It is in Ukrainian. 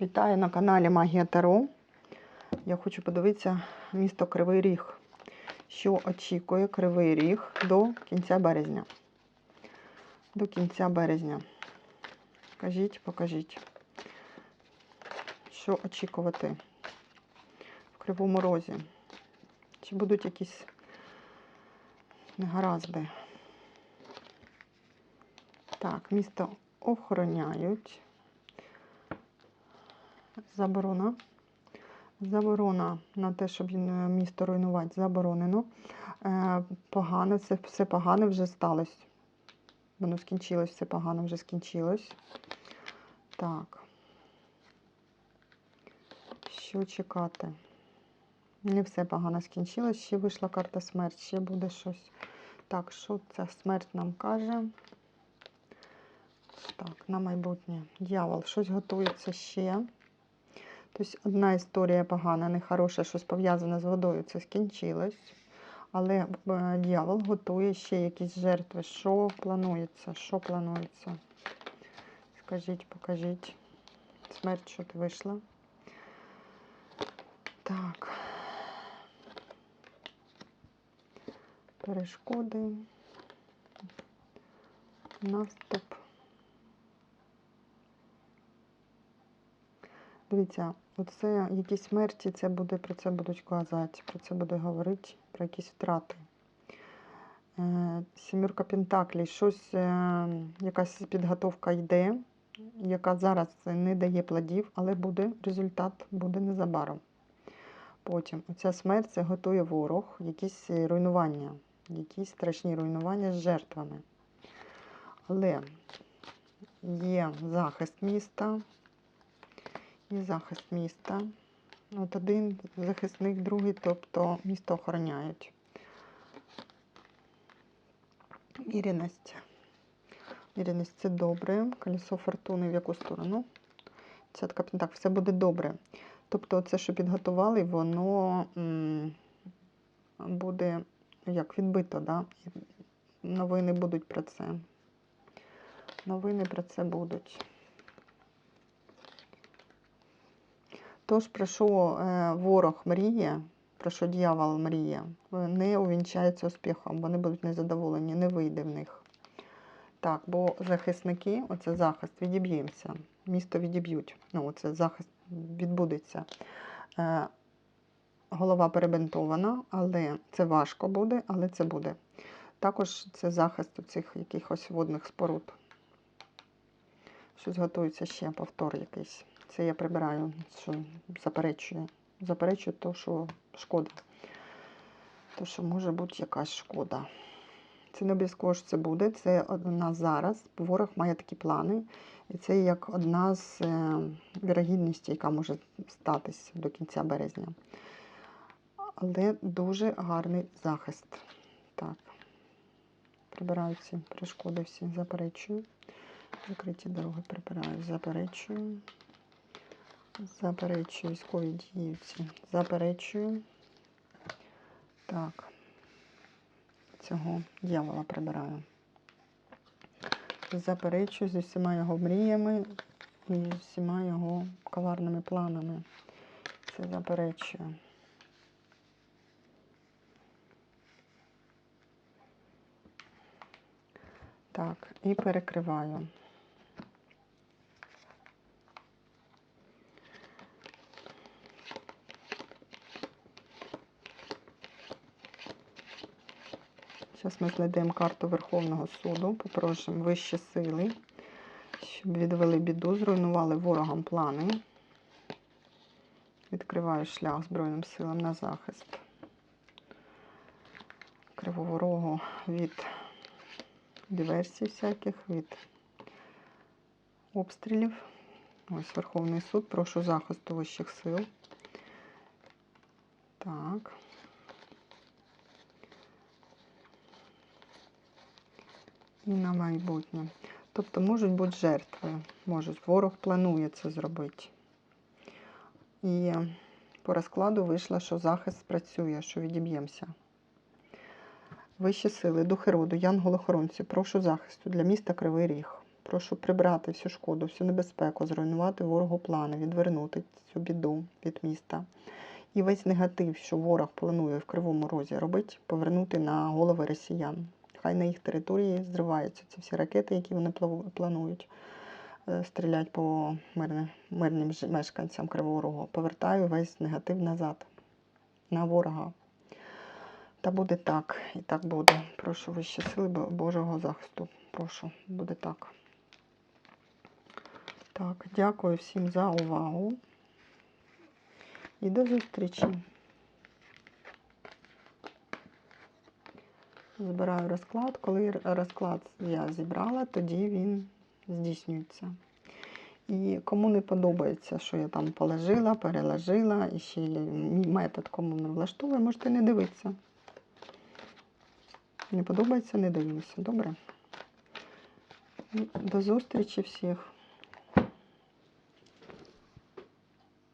Вітаю на каналі Магія Таро. Я хочу подивитися місто Кривий Ріг. Що очікує Кривий Ріг до кінця березня. До кінця березня. Кажіть, покажіть. Що очікувати в Кривому Розі? Чи будуть якісь негаразди? Так, місто охороняють. Заборона. Заборона на те, щоб е, місто руйнувати, заборонено. Е, Погано, це все погане вже сталося. Воно скінчилось, все погано вже скінчилось. Так. Що чекати? Не все погано скінчилось, ще вийшла карта смерть, ще буде щось. Так, що ця смерть нам каже? Так, на майбутнє. Дьявол, щось готується ще. Тобто одна історія погана, нехороша, щось пов'язане з водою, це скінчилось. Але е, дьявол готує ще якісь жертви. Що планується? Що планується? Скажіть, покажіть. Смерть, що ти вийшла. Так. Перешкоди. Наступ. Дивіться, оце якісь смерті, це буде, про це будуть казати, про це буде говорити, про якісь втрати. Е, Сімірка Пентаклей, щось, е, якась підготовка йде, яка зараз не дає плодів, але буде результат буде незабаром. Потім оця смерть це готує ворог, якісь руйнування, якісь страшні руйнування з жертвами. Але є захист міста і захист міста. От один захисник, другий, тобто місто охороняють. Міряність. Міряність це добре. Колесо фортуни в яку сторону? Цятка так, все буде добре. Тобто, це, що підготували, воно м, буде як відбито, да? Новини будуть про це. Новини про це будуть. Тож, про що е, ворог мріє, про що дьявол мріє, не увінчається успіхом, вони будуть незадоволені, не вийде в них. Так, бо захисники, оце захист, відіб'ємося. Місто відіб'ють. Ну, оце захист відбудеться. Е, голова перебинтована, але це важко буде, але це буде. Також це захист цих якихось водних споруд. Щось готується ще повтор якийсь. Це я прибираю, що заперечую. Заперечую то, що шкода. То, що може бути якась шкода. Це не обов'язково що це буде. Це одна зараз. Ворог має такі плани. І це як одна з е, вірогідностей, яка може статись до кінця березня. Але дуже гарний захист. Так. Прибираю ці перешкоди всі, заперечую. Закриті дороги прибираю, заперечую. Заперечую військові дії. Заперечую. Так. Цього дьявола прибираю. Заперечую зі всіма його мріями і всіма його коварними планами. Це заперечую. Так, і перекриваю. Зараз ми знайдемо карту Верховного суду, попросимо вищі сили, щоб відвели біду, зруйнували ворогам плани. Відкриваю шлях Збройним силам на захист. Кривого рогу від диверсій всяких, від обстрілів. Ось Верховний суд, прошу захисту вищих сил. Так. На майбутнє. Тобто можуть бути жертви, можуть, ворог планує це зробити. І по розкладу вийшло, що захист спрацює, що відіб'ємося. Вищі сили, духи роду, янголи-охоронці, прошу захисту для міста Кривий Ріг. Прошу прибрати всю шкоду, всю небезпеку, зруйнувати ворогу плани, відвернути цю біду від міста. І весь негатив, що ворог планує в Кривому Розі робити, повернути на голови росіян. Хай на їх території зриваються ці всі ракети, які вони планують е, стріляти по мирне- мирним мешканцям Кривого Рогу. Повертаю весь негатив назад, на ворога. Та буде так, і так буде. Прошу вище сили Божого захисту. Прошу, буде так. Так, дякую всім за увагу. І до зустрічі. Збираю розклад. Коли розклад я зібрала, тоді він здійснюється. І кому не подобається, що я там положила, переложила, і ще мій метод кому не влаштовує, можете не дивитися. Не подобається, не дивлюся. Добре? До зустрічі всіх.